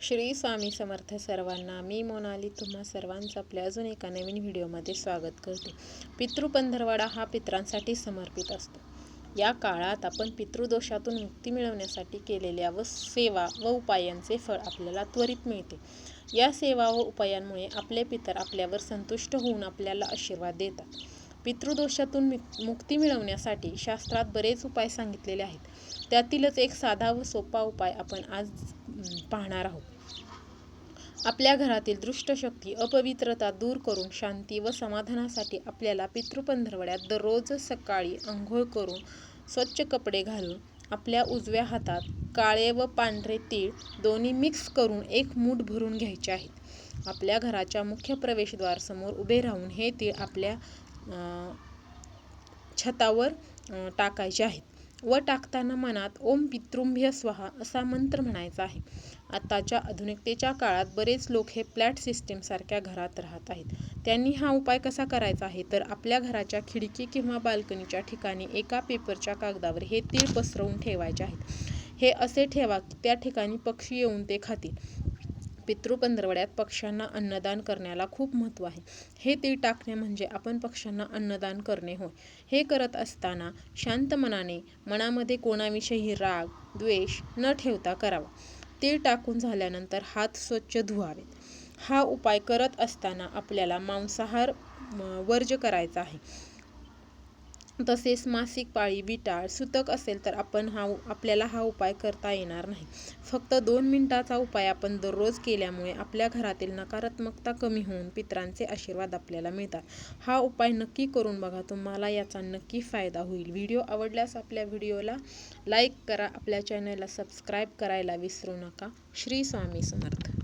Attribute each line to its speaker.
Speaker 1: श्री स्वामी समर्थ सर्वांना मी मोनाली तुम्हा सर्वांचं आपल्या अजून एका नवीन व्हिडिओमध्ये स्वागत करते. पितृपंधरवाडा हा पित्रांसाठी समर्पित असतो. या काळात आपण पितृदोषातून मुक्ती मिळवण्यासाठी केलेल्या व सेवा व उपायांचे फळ आपल्याला त्वरित मिळते. या सेवा व उपायांमुळे आपले पितर आपल्यावर संतुष्ट होऊन आपल्याला आशीर्वाद देतात. पितृदोषातून मुक्ती मिळवण्यासाठी शास्त्रात बरेच उपाय सांगितलेले आहेत. त्यातीलच एक साधा व सोपा उपाय आपण आज पाहणार आहोत. आपल्या घरातील दृष्टशक्ती अपवित्रता दूर करून शांती व समाधानासाठी आपल्याला पितृपंधरवड्यात दररोज सकाळी आंघोळ करून स्वच्छ कपडे घालून आपल्या उजव्या हातात काळे व पांढरे तीळ दोन्ही मिक्स करून एक मूठ भरून घ्यायचे आहेत. आपल्या घराच्या मुख्य प्रवेशद्वारासमोर उभे राहून हे तीळ आपल्या छतावर टाकायचे आहेत. व टाकताना मनात ओम पितृंभ्य स्वाहा असा मंत्र म्हणायचा आहे. आताच्या आधुनिकतेच्या काळात बरेच लोक हे फ्लॅट सिस्टीमसारख्या घरात राहत आहेत. त्यांनी हा उपाय कसा करायचा आहे? तर आपल्या घराच्या खिडकी किंवा बाल्कनीच्या ठिकाणी एका पेपरच्या कागदावर हे तीळ पसरवून ठेवायचे आहेत. हे असे ठेवा की त्या ठिकाणी पक्षी येऊन ते खातील. पितृपंधरवड्यात पक्ष्यांना अन्नदान करण्याला खूप महत्त्व आहे. हे ते टाकणे म्हणजे आपण पक्ष्यांना अन्नदान करणे होय. हे करत असताना शांत मनाने मनामध्ये कोणाविषयी राग द्वेष न ठेवता करावा. ते टाकून झाल्यानंतर हात स्वच्छ धुवावेत. हा उपाय करत असताना आपल्याला मांसाहार वर्ज करायचा आहे. तसेच मासिक पाळी विटाळ सुतक असेल तर आपण हा आपल्याला हा उपाय करता येणार नाही. फक्त दोन मिनिटाचा उपाय आपण दररोज केल्यामुळे आपल्या घरातील नकारात्मकता कमी होऊन पित्रांचे आशीर्वाद आपल्याला मिळतात. हा उपाय नक्की करून बघा तुम्हाला याचा नक्की फायदा होईल. व्हिडिओ आवडल्यास आपल्या व्हिडिओला लाईक करा आपल्या चॅनलला सबस्क्राईब करायला विसरू नका. श्री स्वामी समर्थ.